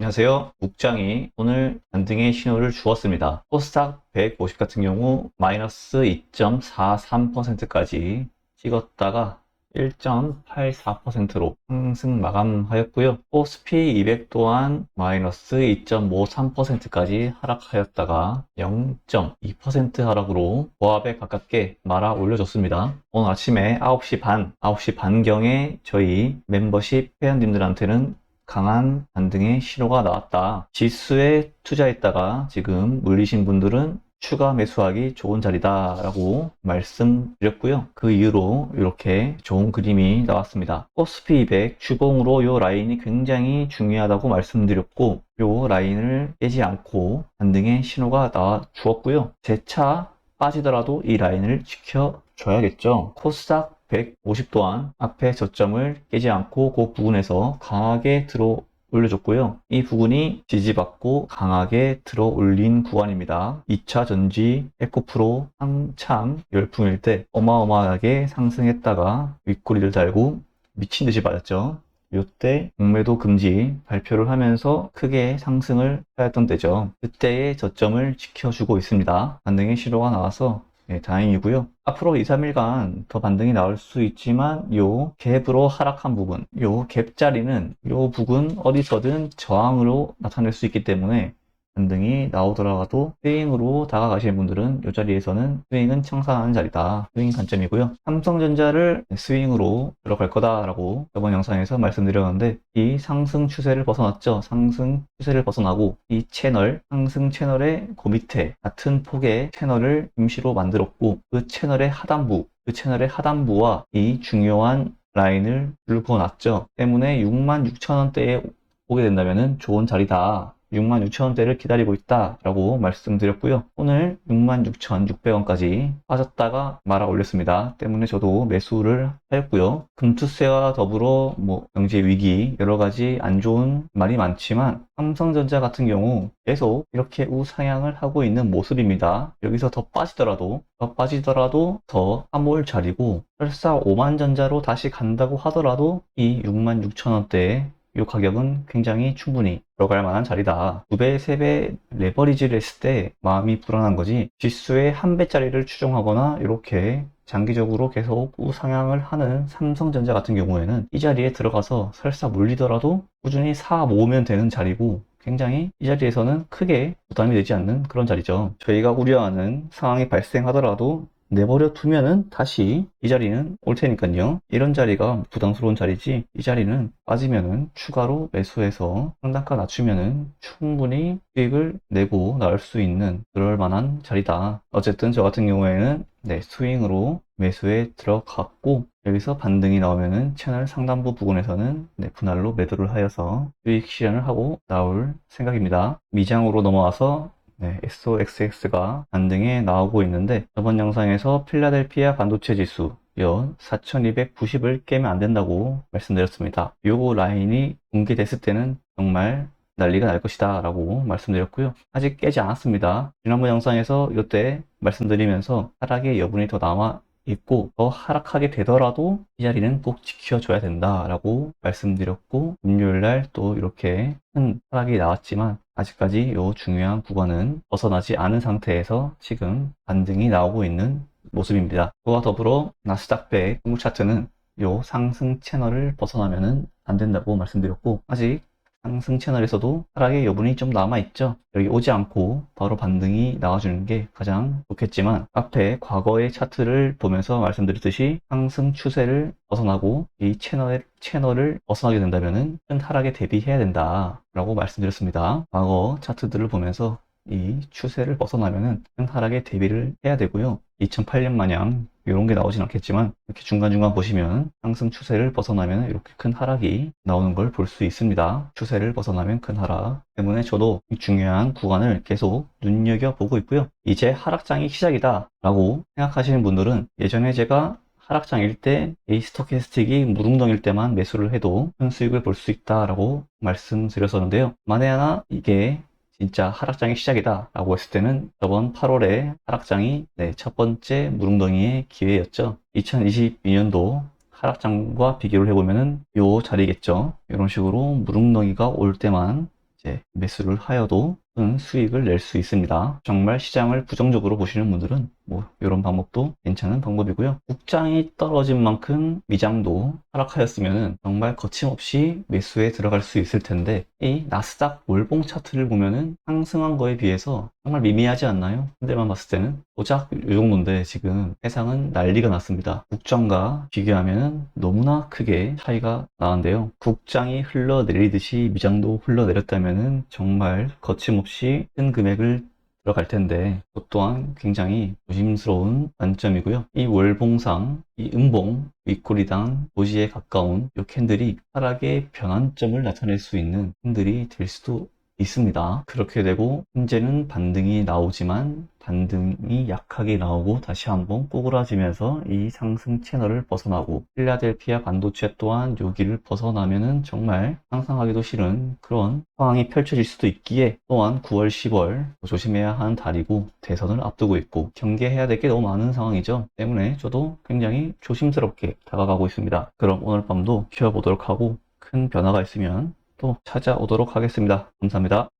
안녕하세요. 국장이 오늘 반등의 신호를 주었습니다. 코스닥 150 같은 경우 마이너스 2.43%까지 찍었다가 1.84%로 상승 마감하였고요. 코스피 200 또한 마이너스 2.53%까지 하락하였다가 0.2% 하락으로 보합에 가깝게 말아 올려줬습니다. 오늘 아침에 9시 반, 9시 반경에 저희 멤버십 회원님들한테는 강한 반등의 신호가 나왔다. 지수에 투자했다가 지금 물리신 분들은 추가 매수하기 좋은 자리다라고 말씀드렸고요. 그 이후로 이렇게 좋은 그림이 나왔습니다. 코스피 200 주봉으로 이 라인이 굉장히 중요하다고 말씀드렸고 이 라인을 깨지 않고 반등의 신호가 나와 주었고요. 재차 빠지더라도 이 라인을 지켜줘야겠죠. 코스닥 150 또한 앞에 저점을 깨지 않고 그 부분에서 강하게 들어 올려줬고요. 이 부분이 지지받고 강하게 들어 올린 구간입니다. 2차 전지 에코프로 한참 열풍일 때 어마어마하게 상승했다가 윗꼬리를 달고 미친 듯이 맞았죠. 이때 공매도 금지 발표를 하면서 크게 상승을 하였던 때죠. 그때의 저점을 지켜주고 있습니다. 반등의 신호가 나와서 네, 다행이고요. 앞으로 2, 3일간 더 반등이 나올 수 있지만 요 갭으로 하락한 부분, 요 갭 자리는 요 부분 어디서든 저항으로 나타낼 수 있기 때문에 반등이 나오더라도 스윙으로 다가가시는 분들은 이 자리에서는 스윙은 청산하는 자리다. 스윙 관점이고요. 삼성전자를 스윙으로 들어갈 거다라고 저번 영상에서 말씀드렸는데 이 상승 추세를 벗어났죠. 상승 추세를 벗어나고 이 채널, 상승 채널의 그 밑에 같은 폭의 채널을 임시로 만들었고 그 채널의 하단부, 그 채널의 하단부와 이 중요한 라인을 긁어놨죠. 때문에 66,000원대에 오게 된다면 좋은 자리다. 66,000원대를 기다리고 있다라고 말씀드렸고요. 오늘 66,600원까지 빠졌다가 말아 올렸습니다. 때문에 저도 매수를 하였고요. 금투세와 더불어 뭐 경제 위기 여러 가지 안 좋은 말이 많지만 삼성전자 같은 경우 계속 이렇게 우상향을 하고 있는 모습입니다. 여기서 더 빠지더라도 더 빠지더라도 더 하몰 자리고 설사 5만 전자로 다시 간다고 하더라도 이 66,000원대에 이 가격은 굉장히 충분히 들어갈 만한 자리다. 2배, 3배 레버리지를 했을 때 마음이 불안한 거지 지수의 한 배짜리를 추종하거나 이렇게 장기적으로 계속 우상향을 하는 삼성전자 같은 경우에는 이 자리에 들어가서 설사 물리더라도 꾸준히 사 모으면 되는 자리고 굉장히 이 자리에서는 크게 부담이 되지 않는 그런 자리죠. 저희가 우려하는 상황이 발생하더라도 내버려 두면은 다시 이 자리는 올 테니까요. 이런 자리가 부담스러운 자리지 이 자리는 빠지면은 추가로 매수해서 상단가 낮추면은 충분히 수익을 내고 나올 수 있는 그럴 만한 자리다. 어쨌든 저 같은 경우에는 네, 스윙으로 매수에 들어갔고 여기서 반등이 나오면은 채널 상단부 부분에서는 네, 분할로 매도를 하여서 수익 실현을 하고 나올 생각입니다. 미장으로 넘어와서 네, SOXX가 반등에 나오고 있는데 저번 영상에서 필라델피아 반도체 지수 연 4290을 깨면 안 된다고 말씀드렸습니다. 요거 라인이 공개됐을 때는 정말 난리가 날 것이다 라고 말씀드렸고요. 아직 깨지 않았습니다. 지난번 영상에서 이때 말씀드리면서 하락의 여분이 더 남아 있고 더 하락하게 되더라도 이 자리는 꼭 지켜줘야 된다 라고 말씀드렸고 금요일 날 또 이렇게 큰 하락이 나왔지만 아직까지 이 중요한 구간은 벗어나지 않은 상태에서 지금 반등이 나오고 있는 모습입니다. 그와 더불어 나스닥 100 한국 차트는 이 상승 채널을 벗어나면은 안 된다고 말씀드렸고 아직 상승 채널에서도 하락의 여분이 좀 남아있죠. 여기 오지 않고 바로 반등이 나와주는 게 가장 좋겠지만 앞에 과거의 차트를 보면서 말씀드렸듯이 상승 추세를 벗어나고 이 채널의, 채널을 벗어나게 된다면 큰 하락에 대비해야 된다 라고 말씀드렸습니다. 과거 차트들을 보면서 이 추세를 벗어나면은 큰 하락에 대비를 해야 되고요. 2008년 마냥 이런 게 나오진 않겠지만 이렇게 중간중간 보시면 상승 추세를 벗어나면 이렇게 큰 하락이 나오는 걸 볼 수 있습니다. 추세를 벗어나면 큰 하락 때문에 저도 이 중요한 구간을 계속 눈여겨보고 있고요. 이제 하락장이 시작이다 라고 생각하시는 분들은 예전에 제가 하락장일 때이 스토캐스틱이 무릉덩일 때만 매수를 해도 큰 수익을 볼 수 있다라고 말씀드렸었는데요. 만에 하나 이게 진짜 하락장이 시작이다 라고 했을 때는 저번 8월에 하락장이 네, 첫 번째 무릉덩이의 기회였죠. 2022년도 하락장과 비교를 해보면은 요 자리겠죠. 이런 식으로 무릉덩이가 올 때만 이제 매수를 하여도 큰 수익을 낼 수 있습니다. 정말 시장을 부정적으로 보시는 분들은 뭐 이런 방법도 괜찮은 방법이고요. 국장이 떨어진 만큼 미장도 하락하였으면 정말 거침없이 매수에 들어갈 수 있을 텐데 이 나스닥 월봉 차트를 보면은 상승한 거에 비해서 정말 미미하지 않나요? 현대만 봤을 때는 고작 이 정도인데 지금 세상은 난리가 났습니다. 국장과 비교하면 너무나 크게 차이가 나는데요. 국장이 흘러내리듯이 미장도 흘러내렸다면은 정말 거침없이 큰 금액을 들어갈 텐데 그것 또한 굉장히 조심스러운 관점이고요. 이 월봉상, 이 음봉, 윗꼬리당 도지에 가까운 이 캔들이 하락의 변환점을 나타낼 수 있는 캔들이 될 수도 있습니다. 그렇게 되고 현재는 반등이 나오지만 반등이 약하게 나오고 다시 한번 꼬그라지면서 이 상승 채널을 벗어나고 필라델피아 반도체 또한 여기를 벗어나면은 정말 상상하기도 싫은 그런 상황이 펼쳐질 수도 있기에 또한 9월, 10월 조심해야 하는 달이고 대선을 앞두고 있고 경계해야 될 게 너무 많은 상황이죠. 때문에 저도 굉장히 조심스럽게 다가가고 있습니다. 그럼 오늘 밤도 키워보도록 하고 큰 변화가 있으면 또 찾아오도록 하겠습니다. 감사합니다.